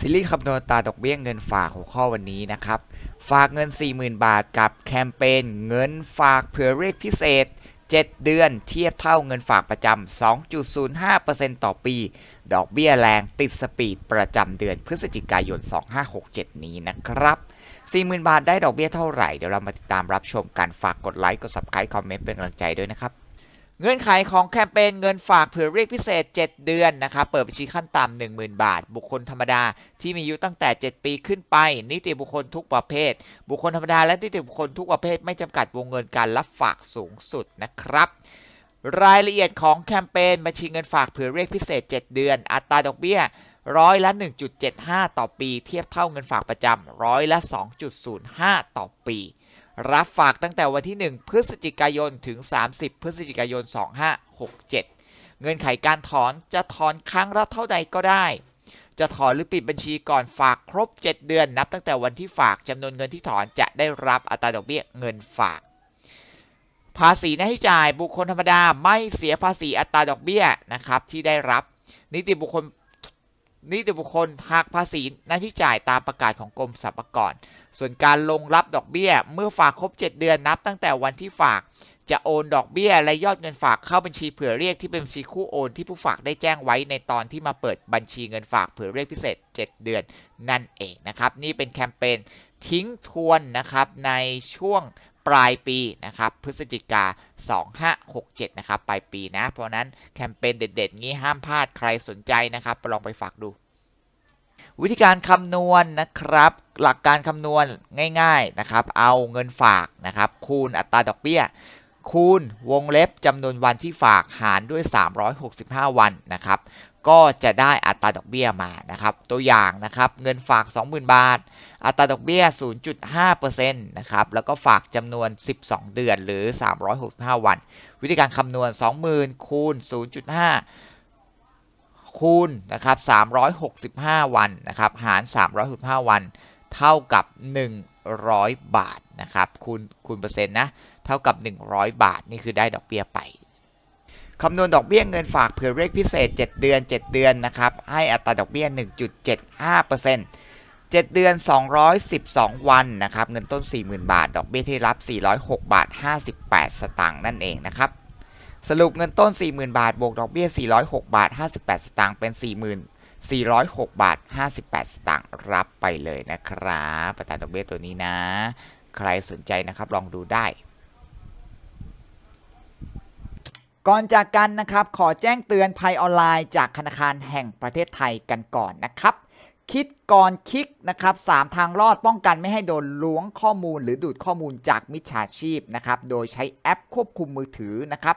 ซีรีส์คำนวณตาดอกเบี้ยเงินฝากหัวข้อวันนี้นะครับ ฝากเงิน 40,000 บาทกับแคมเปญเงินฝากเผื่อเรียกพิเศษ 7 เดือนเทียบเท่าเงินฝากประจำ 2.05%ต่อปี ดอกเบี้ยแรงติดสปีดประจำเดือนพฤศจิกายน 2567 นี้นะครับ 40,000 บาทได้ดอกเบี้ยเท่าไหร่ เดี๋ยวเรามาติดตามรับชมกันฝากกดไลค์กด subscribe คอมเมนต์เป็นกำลังใจด้วยนะครับ เงื่อนไขของแคมเปญเงินฝากเผื่อเรียกพิเศษ 7 เดือนนะครับเปิดบัญชีขั้นต่ำ10,000 บาท บุคคลธรรมดาที่มีอายุตั้งแต่ 7 ปีขึ้นไป นิติบุคคลทุกประเภท บุคคลธรรมดาและนิติบุคคลทุกประเภทไม่จำกัดวงเงินการรับฝากสูงสุดนะครับรายละเอียดของแคมเปญบัญชีเงินฝากเผื่อเรียกพิเศษ 7 เดือน อัตราดอกเบี้ยร้อยละ 1.75 ต่อปี เทียบเท่าเงินฝากประจำร้อยละ 2.05 ต่อปี รับฝากตั้งแต่วันที่ 1 พฤศจิกายนถึง 30 พฤศจิกายน 2567 เงื่อนไขการถอนจะถอนครั้งละเท่าใดก็ได้ จะถอนหรือปิดบัญชีก่อนฝากครบ 7 เดือน นับตั้งแต่วันที่ฝากจำนวนเงินที่ถอนจะได้รับอัตราดอกเบี้ยเงินฝาก ภาษีหน้าที่จ่ายบุคคลธรรมดาไม่เสียภาษีอัตราดอกเบี้ยนะครับที่ได้รับ นิติบุคคลนิติบุคคลหักภาษีหน้าที่จ่ายตามประกาศของกรมสรรพากร ส่วนการลงรับดอกเบี้ย เมื่อฝากครบ 7 เดือนนับตั้งแต่วันที่ฝากจะโอนดอกเบี้ย และยอดเงินฝากเข้าบัญชีเผื่อเรียกที่เป็นบัญชีคู่โอนที่ผู้ฝากได้แจ้งไว้ในตอนที่มาเปิดบัญชีเงินฝากเผื่อเรียกพิเศษ 7 เดือนนั่นเองนะครับ นี่เป็นแคมเปญทิ้งทวนนะครับในช่วงปลายปีนะครับพฤศจิกา 2567 นะครับปลายปีนะ เพราะนั้นแคมเปญเด็ดๆ งี้ห้ามพลาดใครสนใจนะครับลองไปฝากดู วิธีการคำนวณนะครับ หลักการคำนวณง่ายๆนะครับ เอาเงินฝากนะครับ คูณอัตราดอกเบี้ย คูณวงเล็บจำนวนวันที่ฝากหารด้วย 365 วันนะครับ ก็จะได้อัตราดอกเบี้ยมานะครับ ตัวอย่างนะครับ เงินฝาก 20,000 บาท อัตราดอกเบี้ย 0.5%นะครับ แล้วก็ฝากจำนวน 12 เดือนหรือ 365 วัน วิธีการคำนวณ 20,000 คูณ 0.5 คูณนะครับ365 วันนะครับหาร 365 วัน เท่ากับ 100 บาทนะครับคูณคูณเปอร์เซ็นต์นะเท่ากับ 100 บาทนี่คือได้ดอกเบี้ยไปคำนวณดอกเบี้ยเงินฝากเผื่อเรียกพิเศษ 7 เดือน 7 เดือนนะครับให้อัตราดอกเบี้ย 1.75% 7 เดือน 212 วันนะครับเงินต้น 40,000 บาท ดอกเบี้ยที่รับ 406 บาท 58 สตางค์นั่นเองนะครับ สรุปเงินต้น 40,000 บาท บวกดอกเบี้ย 406 บาท 58 สตางค์ เป็น40,000 406 บาท 58 สตางค์ รับไปเลยนะครับประตาดอกเบี้ยตัวนี้นะ ใครสนใจนะครับ ลองดูได้ ก่อนจากกันนะครับ ขอแจ้งเตือนภัยออนไลน์จากธนาคารแห่งประเทศไทยกันก่อนนะครับคิดก่อนคลิกนะครับ3ทางรอดป้องกันไม่ให้โดนล้วงข้อมูลหรือดูดข้อมูลจากมิจฉาชีพนะครับ โดยใช้แอปควบคุมมือถือนะครับ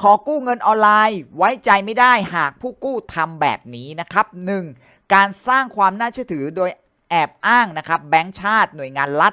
ขอกู้เงินออนไลน์ไว้ใจไม่ได้หากผู้กู้ทำแบบนี้นะครับ 1. การสร้างความน่าเชื่อถือโดยแอบอ้างนะครับแบงก์ชาติหน่วยงานรัฐ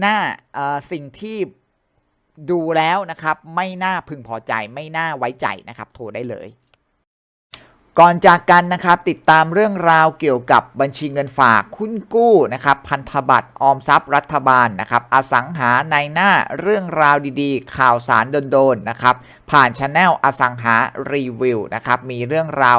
หน่าสิ่งที่ดูแล้วนะครับ ไม่น่าพึงพอใจไม่น่าไว้ใจนะครับ โทรได้เลย ก่อนจากกันนะครับ ติดตามเรื่องราวเกี่ยวกับบัญชีเงินฝากคุณกู้นะครับ พันธบัตรออมทรัพย์รัฐบาลนะครับ อสังหาในหน้าเรื่องราวดีๆ ข่าวสารโดนๆนะครับ ผ่านช anel อสังหารีวิวนะครับ มีเรื่องราว